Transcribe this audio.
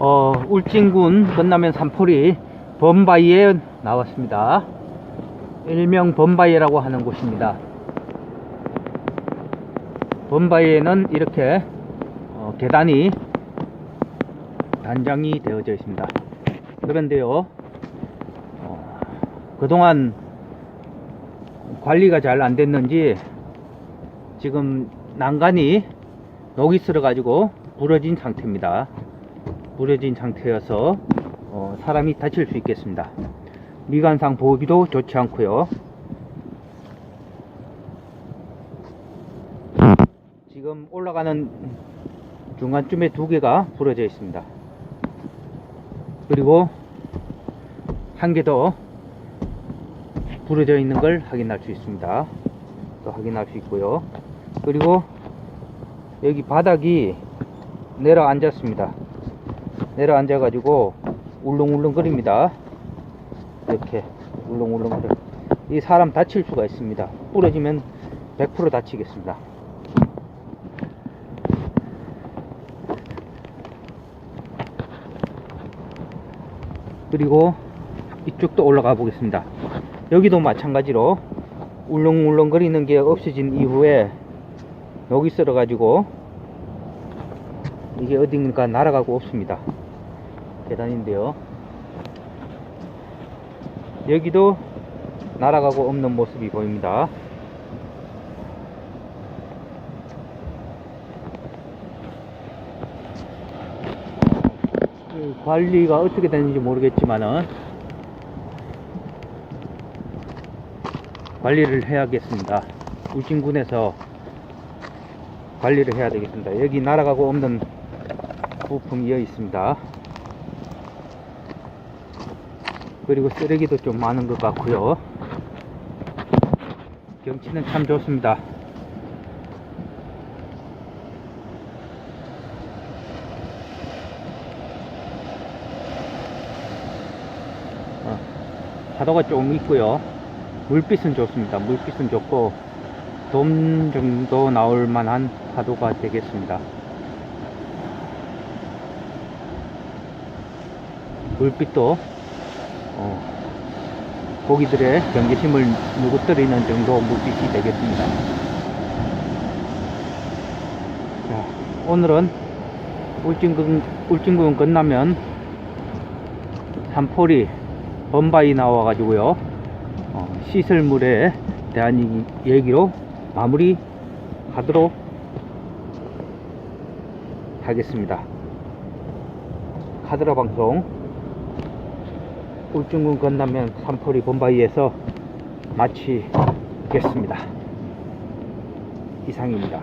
어, 울진군 건남면 산포리 범바이에 나왔습니다. 일명 범바이라고 하는 곳입니다. 범바이에는 이렇게 어, 계단이 단장이 되어져 있습니다. 그런데요, 어, 그동안 관리가 잘 안 됐는지 지금 난간이 녹이 쓸어 가지고 부러진 상태입니다. 부러진 상태여서 어, 사람이 다칠 수 있겠습니다. 미관상 보기도 좋지 않고요. 지금 올라가는 중간쯤에 두 개가 부러져 있습니다. 그리고 한 개 더 부러져 있는 걸 확인할 수 있습니다. 또 확인할 수 있고요. 그리고 여기 바닥이 내려앉았습니다. 내려앉아 가지고 울렁울렁 거립니다. 이렇게 울렁울렁 거려. 이 사람 다칠 수가 있습니다. 부러지면 100% 다치겠습니다. 그리고 이쪽도 올라가 보겠습니다. 여기도 마찬가지로 울렁울렁 거리는 게 없어진 이후에 여기 쓸어 가지고 이게 어딘가 날아가고 없습니다. 계단인데요. 여기도 날아가고 없는 모습이 보입니다. 그 관리가 어떻게 되는지 모르겠지만은 관리를 해야겠습니다. 울진군에서 관리를 해야 되겠습니다. 여기 날아가고 없는 부품이 여기 있습니다. 그리고 쓰레기도 좀 많은 것 같고요. 경치는 참 좋습니다. 어, 파도가 좀 있고요. 물빛은 좋습니다. 물빛은 좋고 돔 정도 나올 만한 파도가 되겠습니다. 물빛도 어, 고기들의 경계심을 누구뜨리는 정도 물빛이 되겠습니다. 자, 오늘은 울진군, 울진군 건너면 산포리 범바이 나와가지고요. 어, 시설물에 대한 이- 얘기로 마무리 하도록 하겠습니다. 카드라 방송 울진군 건너면 산포리 범바이에서 마치겠습니다. 이상입니다.